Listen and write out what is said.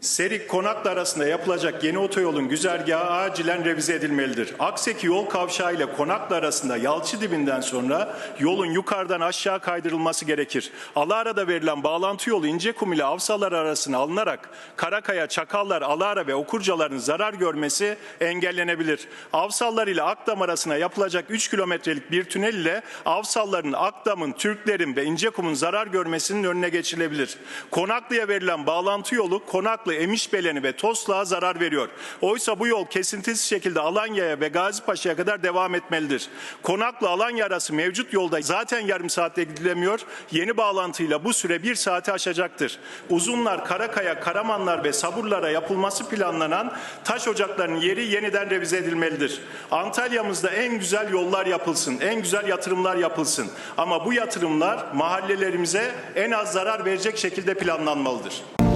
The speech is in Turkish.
Serik Konaklı arasında yapılacak yeni otoyolun güzergahı acilen revize edilmelidir. Akseki yol kavşağı ile Konaklı arasında Yalçı dibinden sonra yolun yukarıdan aşağı kaydırılması gerekir. Alara'da verilen bağlantı yolu İncekum ile Avsalar arasına alınarak Karakaya, Çakallar, Alara ve Okurcaların zarar görmesi engellenebilir. Avsallar ile Akdam arasına yapılacak 3 kilometrelik bir tünel ile Avsalların, Akdam'ın, Türklerin ve İncekum'un zarar görmesinin önüne geçilebilir. Konaklı'ya verilen bağlantı yolu Konaklı, Emişbeleni ve Toslak'a zarar veriyor. Oysa bu yol kesintisiz şekilde Alanya'ya ve Gazipaşa'ya kadar devam etmelidir. Konaklı Alanya arası mevcut yolda zaten yarım saatte gidilemiyor. Yeni bağlantıyla bu süre bir saati aşacaktır. Uzunlar, Karakaya, Karamanlar ve Saburlara yapılması planlanan taş ocaklarının yeri yeniden revize edilmelidir. Antalya'mızda en güzel yollar yapılsın, en güzel yatırımlar yapılsın. Ama bu yatırımlar mahallelerimize en az zarar verecek şekilde planlanmalıdır.